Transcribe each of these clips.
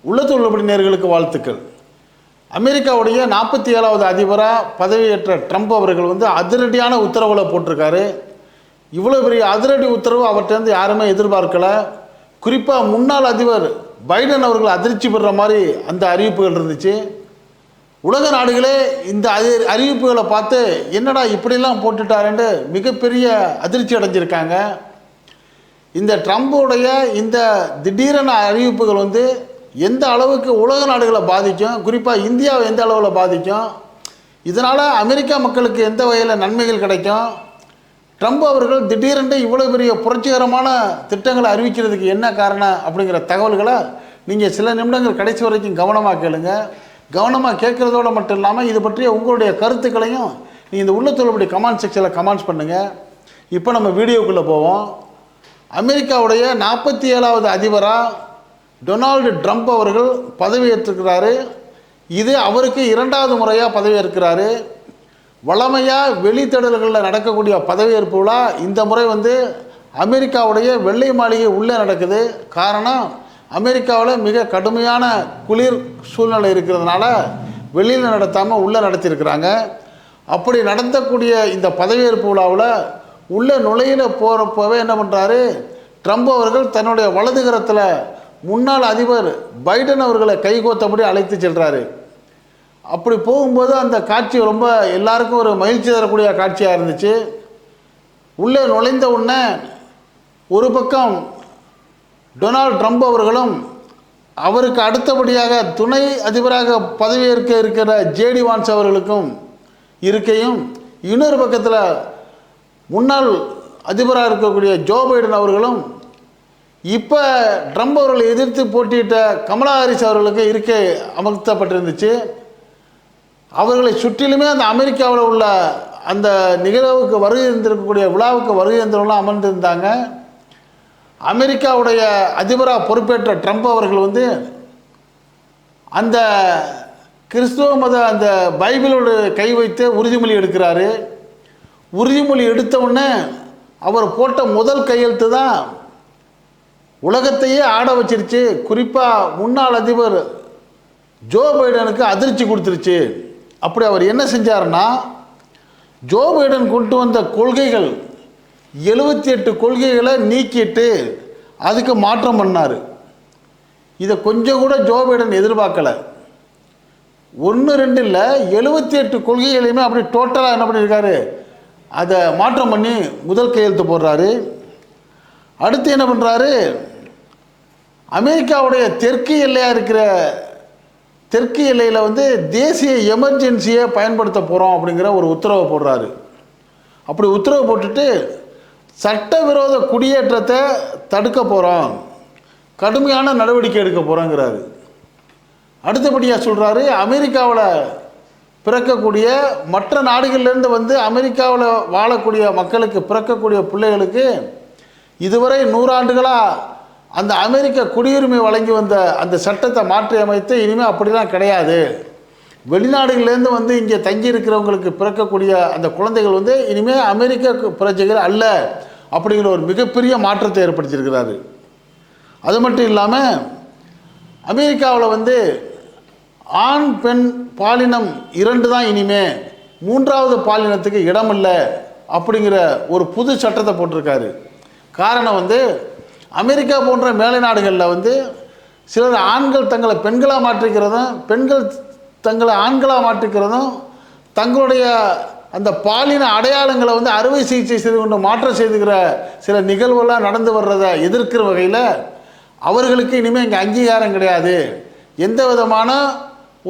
உள்ளத்து உள்ளபடி நேர்களுக்கு வாழ்த்துக்கள். அமெரிக்காவுடைய நாற்பத்தி ஏழாவது அதிபராக பதவியேற்ற ட்ரம்ப் அவர்கள் வந்து அதிரடியான உத்தரவுகளை போட்டிருக்காரு. இவ்வளோ பெரிய அதிரடி உத்தரவு அவர்கிட்ட யாருமே எதிர்பார்க்கலை. குறிப்பாக முன்னாள் அதிபர் பைடன் அவர்கள் அதிர்ச்சி பெறுற மாதிரி அந்த அறிவிப்புகள் இருந்துச்சு. உலக நாடுகளே இந்த அதி அறிவிப்புகளை பார்த்து என்னடா இப்படிலாம் போட்டுட்டாருன்னு மிகப்பெரிய அதிர்ச்சி அடைஞ்சிருக்காங்க. இந்த ட்ரம்புடைய இந்த திடீரென அறிவிப்புகள் வந்து எந்த அளவுக்கு உலக நாடுகளை பாதிக்கும் குறிப்பாக இந்தியாவை எந்த அளவில் பாதிக்கும் இதனால் அமெரிக்கா மக்களுக்கு எந்த வகையில் நன்மைகள் கிடைக்கும் ட்ரம்ப் அவர்கள் திடீரென்று இவ்வளோ பெரிய புரட்சிகரமான திட்டங்களை அறிவிக்கிறதுக்கு என்ன காரணம் அப்படிங்கிற தகவல்களை நீங்கள் சில நிமிடங்கள் கடைசி வரைக்கும் கவனமாக கேளுங்க. கவனமாக கேட்குறதோட மட்டும் இல்லாமல் இது பற்றிய உங்களுடைய கருத்துக்களையும் நீங்கள் இந்த உள்ளத்துள்ளபடி கமெண்ட் செக்ஷனில் கமெண்ட்ஸ் பண்ணுங்கள் இப்போ நம்ம வீடியோக்குள்ளே போவோம். அமெரிக்காவுடைய நாற்பத்தி ஏழாவது அதிபராக டொனால்டு ட்ரம்ப் அவர்கள் பதவியேற்றுக்கிறாரு இது அவருக்கு இரண்டாவது முறையாக பதவியேற்கிறாரு வளமையாக வெளித்தேடல்களில் நடக்கக்கூடிய பதவியேற்பு விழா இந்த முறை வந்து அமெரிக்காவுடைய வெள்ளை மாளிகை உள்ளே நடக்குது. காரணம் அமெரிக்காவில் மிக கடுமையான குளிர் சூழ்நிலை இருக்கிறதுனால வெளியில் நடத்தாமல் உள்ளே நடத்தியிருக்கிறாங்க. அப்படி நடத்தக்கூடிய இந்த பதவியேற்பு விழாவில் உள்ளே நுழையில போகிறப்பவே என்ன பண்ணுறாரு ட்ரம்ப் அவர்கள் தன்னுடைய வலதுகரத்தில் முன்னாள் அதிபர் பைடன் அவர்களை கைகோத்தபடி அழைத்து செல்கிறாரு அப்படி போகும்போது அந்த காட்சி ரொம்ப எல்லாருக்கும் ஒரு மகிழ்ச்சி தரக்கூடிய காட்சியாக இருந்துச்சு. உள்ளே நுழைந்த உடனே ஒரு பக்கம் டொனால்ட் ட்ரம்ப் அவர்களும் அவருக்கு அடுத்தபடியாக துணை அதிபராக பதவியேற்க இருக்கிற ஜேடி வான்ஸ் அவர்களுக்கும் இருக்கையும் இன்னொரு பக்கத்தில் முன்னாள் அதிபராக இருக்கக்கூடிய ஜோ பைடன் அவர்களும் இப்போ ட்ரம்ப் அவர்களை எதிர்த்து போட்டியிட்ட கமலா ஹாரிஸ் அவர்களுக்கு இருக்கை அமர்த்தப்பட்டிருந்துச்சு. அவர்களை சுற்றிலுமே அந்த அமெரிக்காவில் உள்ள அந்த நிகழ்வுக்கு வருகை இருந்திருக்கக்கூடிய விழாவுக்கு வருகை இருந்தவங்களாம் அமர்ந்திருந்தாங்க. அமெரிக்காவுடைய அதிபராக பொறுப்பேற்ற ட்ரம்ப் அவர்கள் வந்து அந்த கிறிஸ்துவ மத அந்த பைபிளோடு கை வைத்து உறுதிமொழி எடுக்கிறாரு. உறுதிமொழி எடுத்த உடனே அவர் போட்ட முதல் கையெழுத்து தான் உலகத்தையே ஆட வச்சிருச்சு. குறிப்பாக முன்னாள் அதிபர் ஜோ பைடனுக்கு அதிர்ச்சி கொடுத்துருச்சு. அப்படி அவர் என்ன செஞ்சாருன்னா ஜோ பைடன் கொண்டு வந்த கொள்கைகள் எழுபத்தி எட்டு கொள்கைகளை நீக்கிட்டு அதுக்கு மாற்றம் பண்ணார். இதை கொஞ்சம் கூட ஜோ பைடன் எதிர்பார்க்கலை. ஒன்று ரெண்டு இல்லை எழுபத்தி எட்டு கொள்கைகளையுமே அப்படி டோட்டலாக என்ன பண்ணியிருக்காரு? அதை மாற்றம் பண்ணி முதல் கையெழுத்து போடுறாரு. அடுத்து என்ன பண்ணுறாரு அமெரிக்காவுடைய தெற்கு எல்லையாக இருக்கிற தெற்கு எல்லையில் வந்து தேசிய எமர்ஜென்சியை பயன்படுத்த போகிறோம் அப்படிங்கிற ஒரு உத்தரவை போடுறாரு. அப்படி உத்தரவு போட்டுட்டு சட்டவிரோத குடியேற்றத்தை தடுக்க போகிறோம் கடுமையான நடவடிக்கை எடுக்க போகிறோங்கிறாரு அடுத்தபடியாக சொல்கிறாரு அமெரிக்காவில் பிறக்கக்கூடிய மற்ற நாடுகள்லேருந்து வந்து அமெரிக்காவில் வாழக்கூடிய மக்களுக்கு பிறக்கக்கூடிய பிள்ளைகளுக்கு இதுவரை நூறாண்டுகளாக அந்த அமெரிக்க குடியுரிமை வழங்கி வந்த அந்த சட்டத்தை மாற்றி அமைத்து இனிமேல் அப்படிலாம் கிடையாது. வெளிநாடுகள்லேருந்து வந்து இங்கே தங்கி இருக்கிறவங்களுக்கு பிறக்கக்கூடிய அந்த குழந்தைகள் வந்து இனிமேல் அமெரிக்க பிரஜைகள் அல்ல அப்படிங்கிற ஒரு மிகப்பெரிய மாற்றத்தை ஏற்படுத்தியிருக்கிறாரு. அது மட்டும் இல்லாமல் அமெரிக்காவில் வந்து ஆண் பெண் பாலினம் இரண்டு தான் இனிமே. மூன்றாவது பாலினத்துக்கு இடமில்லை அப்படிங்கிற ஒரு புது சட்டத்தை போட்டிருக்காரு. காரணம் வந்து அமெரிக்கா போன்ற மேலை நாடுகளில் வந்து சிலர் ஆண்கள் தங்களை பெண்களாக மாற்றிக்கிறதும் பெண்கள் தங்களை ஆண்களாக மாற்றிக்கிறதும் தங்களுடைய அந்த பாலின அடையாளங்களை வந்து அறுவை சிகிச்சை செய்து கொண்டு மாற்றம் செய்துக்கிற சில நிகழ்வுகள்லாம் நடந்து வர்றதை எதிர்க்கிற வகையில் அவர்களுக்கு இனிமேல் இங்கே அங்கீகாரம் கிடையாது. எந்த விதமான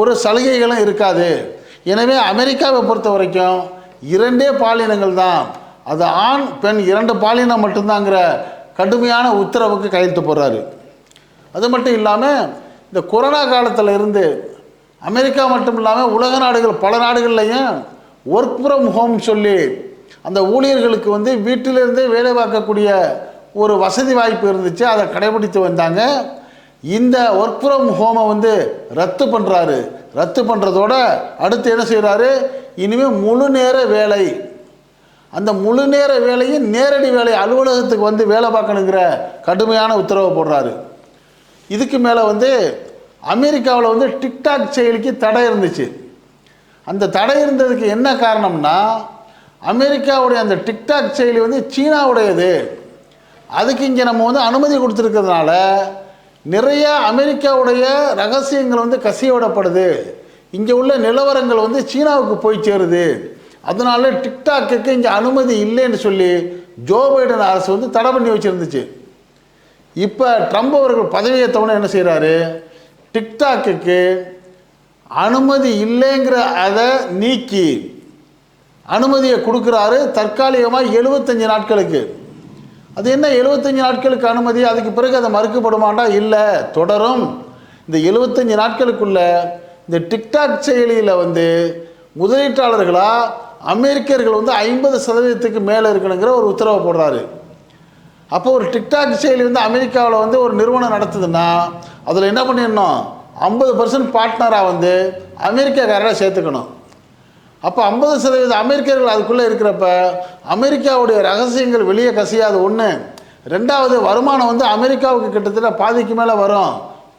ஒரு சலுகைகளும் இருக்காது. எனவே அமெரிக்காவை பொறுத்த வரைக்கும் இரண்டே பாலினங்கள் தான். அது ஆண் பெண் இரண்டு பாலினம் மட்டும்தாங்கிற கடுமையான உத்தரவுக்கு கையெழுத்து போடுறாரு. அது மட்டும் இல்லாமல் இந்த கொரோனா காலத்தில் இருந்து அமெரிக்கா மட்டும் இல்லாமல் உலக நாடுகள் பல நாடுகள்லையும் ஒர்க் ஃப்ரம் ஹோம் சொல்லி அந்த ஊழியர்களுக்கு வந்து வீட்டிலிருந்தே வேலை பார்க்கக்கூடிய ஒரு வசதி வாய்ப்பு இருந்துச்சு. அதை கடைபிடித்து வந்தாங்க. இந்த ஒர்க் ஃப்ரம் ஹோமை வந்து ரத்து பண்ணுறாரு ரத்து பண்ணுறதோட அடுத்து என்ன செய்கிறாரு இனிமேல் முழு நேர வேலை அந்த முழு நேர வேலையும் நேரடி வேலை அலுவலகத்துக்கு வந்து வேலை பார்க்கணுங்கிற கடுமையான உத்தரவை போடுறாரு. இதுக்கு மேலே வந்து அமெரிக்காவில் வந்து டிக்டாக் செயலிக்கு தடை இருந்துச்சு. அந்த தடை இருந்ததுக்கு என்ன காரணம்னா அமெரிக்காவுடைய அந்த டிக்டாக் செயலி வந்து சீனாவுடையது. அதுக்கு இங்கே நம்ம வந்து அனுமதி கொடுத்துருக்கிறதுனால நிறைய அமெரிக்காவுடைய ரகசியங்கள் வந்து கசியவிடப்படுது இங்கே உள்ள நிலவரங்கள் வந்து சீனாவுக்கு போய் சேருது. அதனால டிக்டாக்குக்கு இங்கே அனுமதி இல்லைன்னு சொல்லி ஜோ பைடன் அரசு வந்து தடை பண்ணி வச்சுருந்துச்சு. இப்போ ட்ரம்ப் அவர்கள் பதவியேற்றவனே என்ன செய்கிறாரு டிக்டாக்குக்கு அனுமதி இல்லைங்கிற அதை நீக்கி அனுமதியை கொடுக்குறாரு தற்காலிகமாக எழுபத்தஞ்சு நாட்களுக்கு. அது என்ன எழுபத்தஞ்சு நாட்களுக்கு அனுமதி? அதுக்கு பிறகு அதை மறுக்கப்படுமாண்டா? இல்லை தொடரும். இந்த எழுபத்தஞ்சு நாட்களுக்குள்ள இந்த டிக்டாக் செயலியில் வந்து முதலீட்டாளர்களாக அமெரிக்கர்கள் வந்து ஐம்பது சதவீதத்துக்கு மேலே இருக்கணுங்கிற ஒரு உத்தரவை போடுறாரு. அப்போ ஒரு டிக்டாக் செயலி வந்து அமெரிக்காவில் வந்து ஒரு நிறுவனம் நடத்துதுன்னா அதில் என்ன பண்ணிடணும்? ஐம்பது பர்சன்ட் பார்ட்னராக வந்து அமெரிக்காக்காரராக சேர்த்துக்கணும். அப்போ ஐம்பது சதவீத அமெரிக்கர்கள் அதுக்குள்ளே இருக்கிறப்ப அமெரிக்காவுடைய ரகசியங்கள் வெளியே கசியாது. ஒன்று ரெண்டாவது வருமானம் வந்து அமெரிக்காவுக்கு கிட்டத்தட்ட பாதிக்கு மேலே வரும்.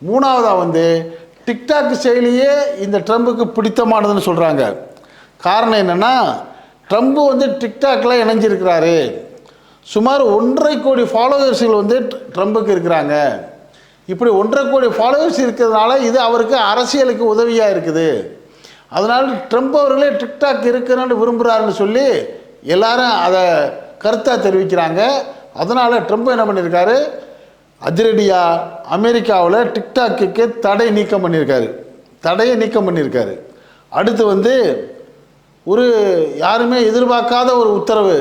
மூணாவதாக வந்து டிக்டாக் செயலியே இந்த ட்ரம்புக்கு பிடித்தமானதுன்னு சொல்கிறாங்க காரணம் என்னென்னா ட்ரம்ப் வந்து டிக்டாக்ல இணைஞ்சிருக்கிறாரு. சுமார் ஒன்றரை கோடி ஃபாலோவர்ஸ்கள் வந்து ட்ரம்புக்கு இருக்கிறாங்க. இப்படி ஒன்றரை கோடி ஃபாலோவர்ஸ் இருக்கிறதுனால இது அவருக்கு அரசியலுக்கு உதவியாக இருக்குது. அதனால் ட்ரம்ப் அவர்களே டிக்டாக் இருக்குன்னு விரும்புகிறாருன்னு சொல்லி எல்லாரும் அதை கருத்தாக தெரிவிக்கிறாங்க. அதனால் ட்ரம்ப் என்ன பண்ணியிருக்காரு அதிரடியாக அமெரிக்காவில் டிக்டாக்குக்கு தடை நீக்கம் பண்ணியிருக்காரு தடையை நீக்கம் பண்ணியிருக்காரு அடுத்து வந்து ஒரு யாருமே எதிர்பார்க்காத ஒரு உத்தரவு.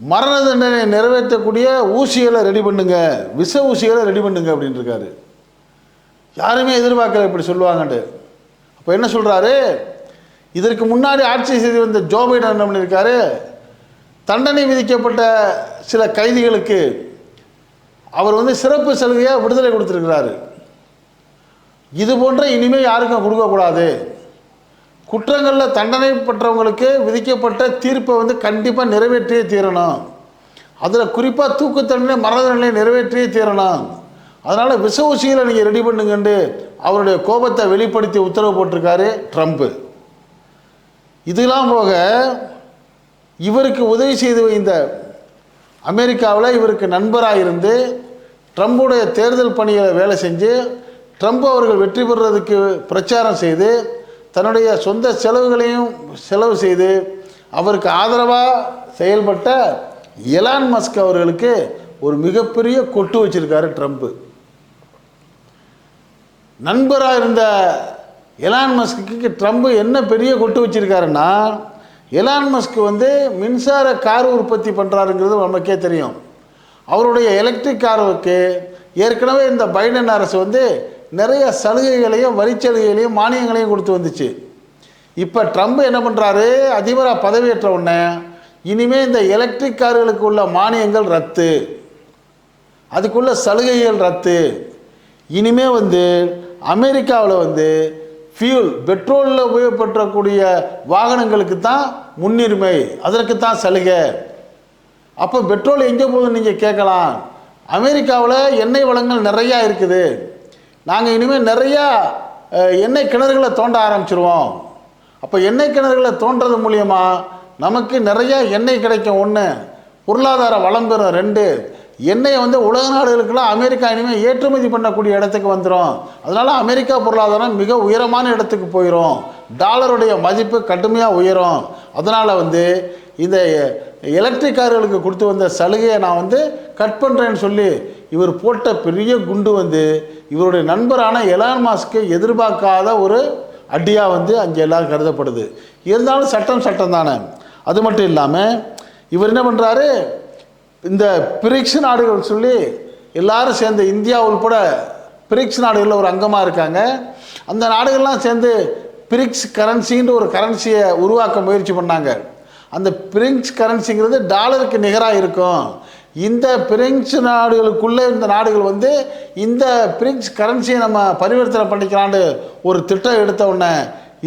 மரண தண்டனை நிறைவேற்றக்கூடிய ஊசிகளை ரெடி பண்ணுங்க. விஷ ஊசிகளை ரெடி பண்ணுங்க அப்படின்னு இருக்காரு யாருமே எதிர்பார்க்கல இப்படி சொல்லுவாங்கன்ட்டு. அப்போ என்ன சொல்கிறாரு இதற்கு முன்னாடி ஆட்சி செய்து வந்த ஜோ பைடன் என்ன பண்ணியிருக்காரு தண்டனை விதிக்கப்பட்ட சில கைதிகளுக்கு அவர் வந்து சிறப்பு சலுகையாக விடுதலை கொடுத்துருக்கிறாரு. இது போன்ற இனிமேல் யாருக்கும் கொடுக்கக்கூடாது. குற்றங்களில் தண்டனை பெற்றவங்களுக்கு விதிக்கப்பட்ட தீர்ப்பை வந்து கண்டிப்பாக நிறைவேற்றியே தீரணும். அதில் குறிப்பாக தூக்கு தண்டனை மரண தண்டனை நிறைவேற்றியே தீரணும். அதனால் விஷ ஊசிகளை நீங்கள் ரெடி பண்ணுங்கண்டு அவருடைய கோபத்தை வெளிப்படுத்தி உத்தரவு போட்டிருக்காரு ட்ரம்ப்பு இதெல்லாம் போக இவருக்கு உதவி செய்து இந்த அமெரிக்காவில் இவருக்கு நண்பராக இருந்து ட்ரம்புடைய தேர்தல் பணிகளை வேலை செஞ்சு ட்ரம்ப் அவர்கள் வெற்றி பெறுறதுக்கு பிரச்சாரம் செய்து தன்னுடைய சொந்த செலவுகளையும் செலவு செய்து அவருக்கு ஆதரவாக செயல்பட்ட எலான் மஸ்க் அவர்களுக்கு ஒரு மிகப்பெரிய கொட்டு வச்சிருக்காரு ட்ரம்ப்பு நண்பராக இருந்த எலான் மஸ்க்கு ட்ரம்ப் என்ன பெரிய கொட்டு வச்சிருக்காருன்னா எலான் மஸ்க் வந்து மின்சார கார் உற்பத்தி பண்ணுறாருங்கிறது நமக்கே தெரியும். அவருடைய எலக்ட்ரிக் காருக்கு ஏற்கனவே இந்த பைடன் அரசு வந்து நிறைய சலுகைகளையும் வரிச்சலுகைகளையும் மானியங்களையும் கொடுத்து வந்துச்சு. இப்போ ட்ரம்ப் என்ன பண்ணுறாரு அதிபராக பதவியேற்ற உடனே இனிமேல் இந்த எலக்ட்ரிக் கார்களுக்கு உள்ள மானியங்கள் ரத்து. அதுக்குள்ள சலுகைகள் ரத்து. இனிமேல் வந்து அமெரிக்காவில் வந்து ஃபியூல் பெட்ரோலில் உபயோகப்படுத்தக்கூடிய வாகனங்களுக்கு தான் முன்னுரிமை. அதற்கு தான் சலுகை. அப்போ பெட்ரோல் எங்கே போகுதுன்னு நீங்கள் கேட்கலாம். அமெரிக்காவில் எண்ணெய் வளங்கள் நிறையா இருக்குது. நாங்கள் இனிமேல் நிறையா எண்ணெய் கிணறுகளை தோண்ட ஆரம்பிச்சிருவோம். அப்போ எண்ணெய் கிணறுகளை தோன்றது மூலியமாக நமக்கு நிறையா எண்ணெய் கிடைக்கும். ஒன்று பொருளாதார வளம் பெறும். ரெண்டு எண்ணெயை வந்து உலக நாடுகளுக்கெல்லாம் அமெரிக்கா இனிமேல் ஏற்றுமதி பண்ணக்கூடிய இடத்துக்கு வந்துடும் அதனால் அமெரிக்கா பொருளாதாரம் மிக உயரமான இடத்துக்கு போயிடும் டாலருடைய மதிப்பு கடுமையாக உயரும். அதனால் வந்து இந்த எலக்ட்ரிக் கார்களுக்கு கொடுத்து வந்த சலுகையை நான் வந்து கட் பண்ணுறேன்னு சொல்லி இவர் போட்ட பெரிய குண்டு வந்து இவருடைய நண்பரான எலான் மாஸ்க்கு எதிர்பார்க்காத ஒரு அடியாக வந்து அங்கே எல்லாம் கருதப்படுது. இருந்தாலும் சட்டம் சட்டம் தானே. அது மட்டும் இல்லாமல் இவர் என்ன பண்ணுறாரு இந்த பிரிக்ஸ் நாடுகள் சொல்லி எல்லாரும் சேர்ந்து இந்தியா உள்பட பிரிக்ஸ் நாடுகளில் ஒரு அங்கமாக இருக்காங்க. அந்த நாடுகள்லாம் சேர்ந்து பிரிக்ஸ் கரன்சின்ற ஒரு கரன்சியை உருவாக்க முயற்சி பண்ணாங்க. அந்த பிரெஞ்சு கரன்சிங்கிறது டாலருக்கு நிகராக இருக்கும். இந்த பிரெஞ்சு நாடுகளுக்குள்ளே இந்த நாடுகள் வந்து இந்த பிரெஞ்சு கரன்சியை நம்ம பரிவர்த்தனை பண்ணிக்கலான்னு ஒரு திட்டம் எடுத்த உடனே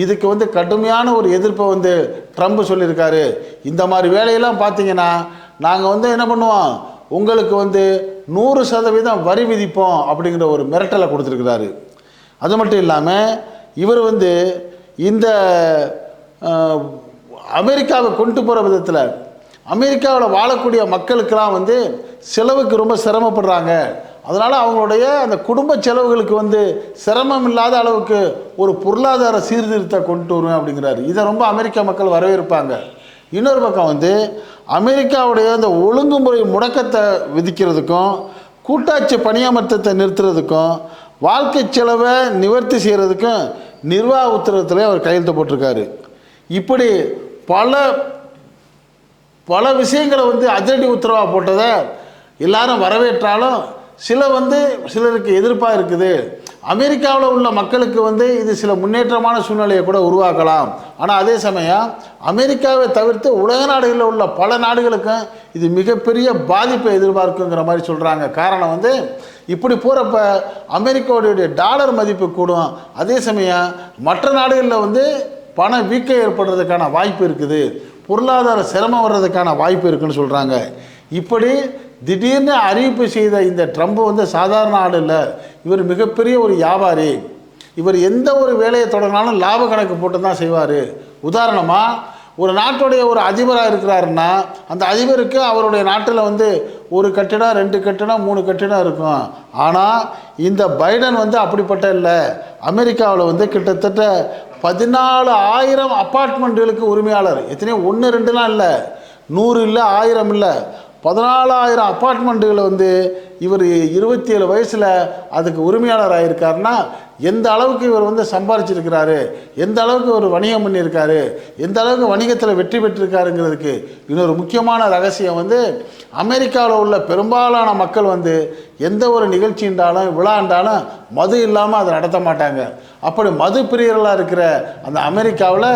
இதுக்கு வந்து கடுமையான ஒரு எதிர்ப்பை வந்து ட்ரம்ப் சொல்லியிருக்காரு. இந்த மாதிரி வேலையெல்லாம் பார்த்தீங்கன்னா நாங்கள் வந்து என்ன பண்ணுவோம்? உங்களுக்கு வந்து நூறு சதவீதம் வரி விதிப்போம் அப்படிங்கிற ஒரு மிரட்டலை கொடுத்துருக்கிறாரு. அது மட்டும் இல்லாமல் இவர் வந்து இந்த அமெரிக்காவை கொண்டு போகிற விதத்தில் அமெரிக்காவில் வாழக்கூடிய மக்களுக்கெல்லாம் வந்து செலவுக்கு ரொம்ப சிரமப்படுறாங்க. அதனால் அவங்களுடைய அந்த குடும்ப செலவுகளுக்கு வந்து சிரமம் இல்லாத அளவுக்கு ஒரு பொருளாதார சீர்திருத்தத்தை கொண்டு வருவேன் அப்படிங்கிறாரு. இதை ரொம்ப அமெரிக்க மக்கள் வரவேற்பாங்க. இன்னொரு பக்கம் வந்து அமெரிக்காவுடைய அந்த ஒழுங்குமுறை முடக்கத்தை விதிக்கிறதுக்கும் கூட்டாட்சி பணியமர்த்தத்தை நிறுத்துறதுக்கும் வாழ்க்கை செலவை நிவர்த்தி செய்கிறதுக்கும் நிர்வாக உத்தரவத்தில் அவர் கையெழுத்து போட்டிருக்காரு. இப்படி பல பல விஷயங்களை வந்து அதிரடி உத்தரவாக போட்டதை எல்லாரும் வரவேற்றாலும் சில வந்து சிலருக்கு எதிர்ப்பாக இருக்குது. அமெரிக்காவில் உள்ள மக்களுக்கு வந்து இது சில முன்னேற்றமான சூழ்நிலையை கூட உருவாக்கலாம். ஆனால் அதே சமயம் அமெரிக்காவை தவிர்த்து உலக நாடுகளில் உள்ள பல நாடுகளுக்கும் இது மிகப்பெரிய பாதிப்பை எதிர்பார்க்குங்கிற மாதிரி சொல்கிறாங்க காரணம் வந்து இப்படி போகிறப்ப அமெரிக்காவுடைய டாலர் மதிப்பு கூடும். அதே சமயம் மற்ற நாடுகளில் வந்து பண வீக்கம் ஏற்படுறதுக்கான வாய்ப்பு இருக்குது. பொருளாதார சிரமம் வர்றதுக்கான வாய்ப்பு இருக்குதுன்னு சொல்கிறாங்க இப்படி திடீர்னு அறிவிப்பு செய்த இந்த ட்ரம்ப் வந்து சாதாரண ஆள் இல்லை. இவர் மிகப்பெரிய ஒரு வியாபாரி. இவர் எந்த ஒரு வேலையை தொடங்கினாலும் லாப கணக்கு போட்டு தான் செய்வார். உதாரணமாக ஒரு நாட்டுடைய ஒரு அதிபராக இருக்கிறாருன்னா அந்த அதிபருக்கு அவருடைய நாட்டில் வந்து ஒரு கட்டிடம் ரெண்டு கட்டிடம் மூணு கட்டிடம் இருக்கும். ஆனால் இந்த பைடன் வந்து அப்படிப்பட்ட இல்லை. அமெரிக்காவில் வந்து கிட்டத்தட்ட பதினாலு ஆயிரம் அப்பார்ட்மெண்ட்டுகளுக்கு உரிமையாளர். எத்தனையோ ஒன்று ரெண்டுலாம் இல்லை. நூறு இல்லை ஆயிரம் இல்லை. பதினாலாயிரம் அப்பார்ட்மெண்ட்டுகளை வந்து இவர் இருபத்தி ஏழு வயசில் அதுக்கு உரிமையாளர் ஆகியிருக்காருன்னா எந்த அளவுக்கு இவர் வந்து சம்பாரிச்சிருக்கிறாரு? எந்த அளவுக்கு இவர் வணிகம் பண்ணியிருக்காரு? எந்த அளவுக்கு வணிகத்தில் வெற்றி பெற்றிருக்காருங்கிறதுக்கு இன்னொரு முக்கியமான ரகசியம் வந்து அமெரிக்காவில் உள்ள பெரும்பாலான மக்கள் வந்து எந்த ஒரு நிகழ்ச்சின்றாலும் விழாண்டாலும் மது இல்லாமல் அதை நடத்த மாட்டாங்க. அப்படி மது பிரியர்களாக இருக்கிற அந்த அமெரிக்காவில்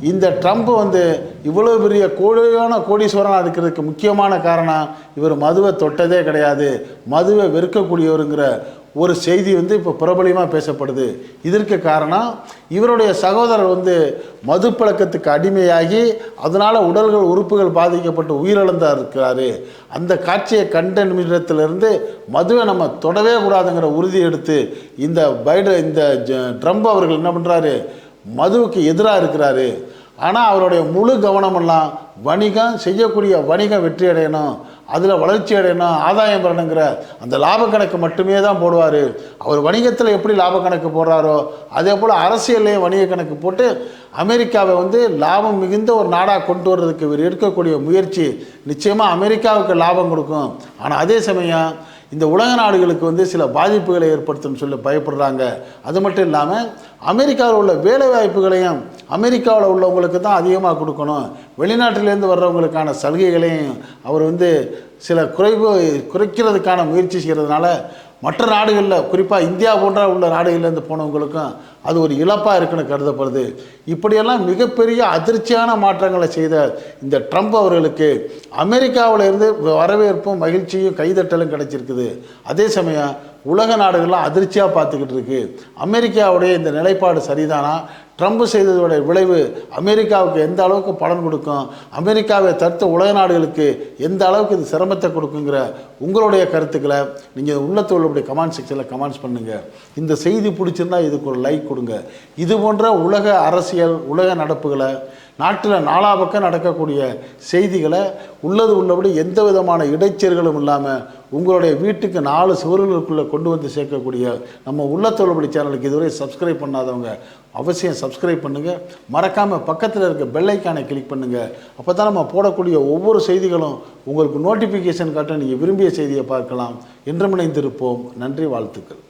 இந்த ட்ரம்ப் வந்து இவ்வளோ பெரிய கோடியான கோடீஸ்வரனாக இருக்கிறதுக்கு முக்கியமான காரணம் இவர் மதுவை தொட்டதே கிடையாது. மதுவை வெறுக்கக்கூடியவருங்கிற ஒரு செய்தி வந்து இப்போ பிரபலியமாக பேசப்படுது. இதற்கு காரணம் இவருடைய சகோதரர் வந்து மது பழக்கத்துக்கு அடிமையாகி அதனால் உடல்கள் உறுப்புகள் பாதிக்கப்பட்டு உயிரிழந்தார் இருக்கிறாரு அந்த காட்சியை கண்ட நிமிடத்திலிருந்து மதுவை நம்ம தொடவே கூடாதுங்கிற உறுதி எடுத்து இந்த பைட இந்த ஜ- ட்ரம்ப் அவர்கள் என்ன பண்ணுறாரு மதுவுக்கு எதிராக இருக்கிறாரு. ஆனால் அவருடைய முழு கவனமெல்லாம் வணிகம் செய்யக்கூடிய வணிகம் வெற்றி அடையணும் அதில் வளர்ச்சி அடையணும் ஆதாயம் பெறணுங்கிற அந்த லாப கணக்கு மட்டுமே தான் போடுவார். அவர் வணிகத்தில் எப்படி லாப கணக்கு போடுறாரோ அதே போல் அரசியல்லையும் வணிக கணக்கு போட்டு அமெரிக்காவை வந்து லாபம் மிகுந்த ஒரு நாடாக கொண்டு வர்றதுக்கு இவர் எடுக்கக்கூடிய முயற்சி நிச்சயமாக அமெரிக்காவுக்கு லாபம் கொடுக்கும். ஆனால் அதே சமயம் இந்த உலக நாடுகளுக்கு வந்து சில பாதிப்புகளை ஏற்படுத்தும் சொல்லி பயப்படுறாங்க. அது மட்டும் இல்லாமல் அமெரிக்காவில் உள்ள வேலை வாய்ப்புகளையும் அமெரிக்காவில் உள்ளவங்களுக்கு தான் அதிகமாக கொடுக்கணும். வெளிநாட்டிலேருந்து வர்றவங்களுக்கான சலுகைகளையும் அவர் வந்து சில குறைவு குறைக்கிறதுக்கான முயற்சி செய்கிறதுனால மற்ற நாடுகளில் குறிப்பாக இந்தியா போன்ற உள்ள நாடுகள்லேருந்து போனவங்களுக்கும் அது ஒரு இழப்பாக இருக்குன்னு கருதப்படுது. இப்படியெல்லாம் மிகப்பெரிய அதிர்ச்சியான மாற்றங்களை செய்த இந்த ட்ரம்ப் அவர்களுக்கு அமெரிக்காவில் இருந்து வரவேற்பும் மகிழ்ச்சியும் கைதட்டலும் கிடைச்சிருக்குது. அதே சமயம் உலக நாடுகள்லாம் அதிர்ச்சியாக பார்த்துக்கிட்டு இருக்கு. அமெரிக்காவுடைய இந்த நிலைப்பாடு சரிதானா? ட்ரம்ப் செய்ததோட விளைவு அமெரிக்காவுக்கு எந்த அளவுக்கு பலன் கொடுக்கும்? அமெரிக்காவை தடுத்த உலக நாடுகளுக்கு எந்த அளவுக்கு இது சிரமத்தை கொடுக்குங்கிற உங்களுடைய கருத்துக்களை நீங்கள் உள்ளத்தோளுடைய கமெண்ட் செக்ஷனில் கமெண்ட்ஸ் பண்ணுங்கள் இந்த செய்தி பிடிச்சிருந்தா இதுக்கு ஒரு லைக் கொடுங்க. இது போன்ற உலக அரசியல் உலக நடப்புகளை நாட்டில் நாலா பக்கம் நடக்கக்கூடிய செய்திகளை உள்ளது உள்ளபடி எந்த விதமான இடைச்சல்களும் இல்லாமல் உங்களுடைய வீட்டுக்கு நாலு சுவர்களுக்குள்ளே கொண்டு வந்து சேர்க்கக்கூடிய நம்ம உள்ளத்தோளுபடி சேனலுக்கு இதுவரை சப்ஸ்கிரைப் பண்ணாதவங்க அவசியம் சப்ஸ்கிரைப் பண்ணுங்கள் மறக்காமல் பக்கத்தில் இருக்க பெல்லைக்கானை கிளிக் பண்ணுங்கள் அப்போ தான் நம்ம போடக்கூடிய ஒவ்வொரு செய்திகளும் உங்களுக்கு நோட்டிஃபிகேஷன் காட்ட நீங்கள் விரும்பிய செய்தியை பார்க்கலாம். என்றும் இணைந்திருப்போம். நன்றி வாழ்த்துக்கள்.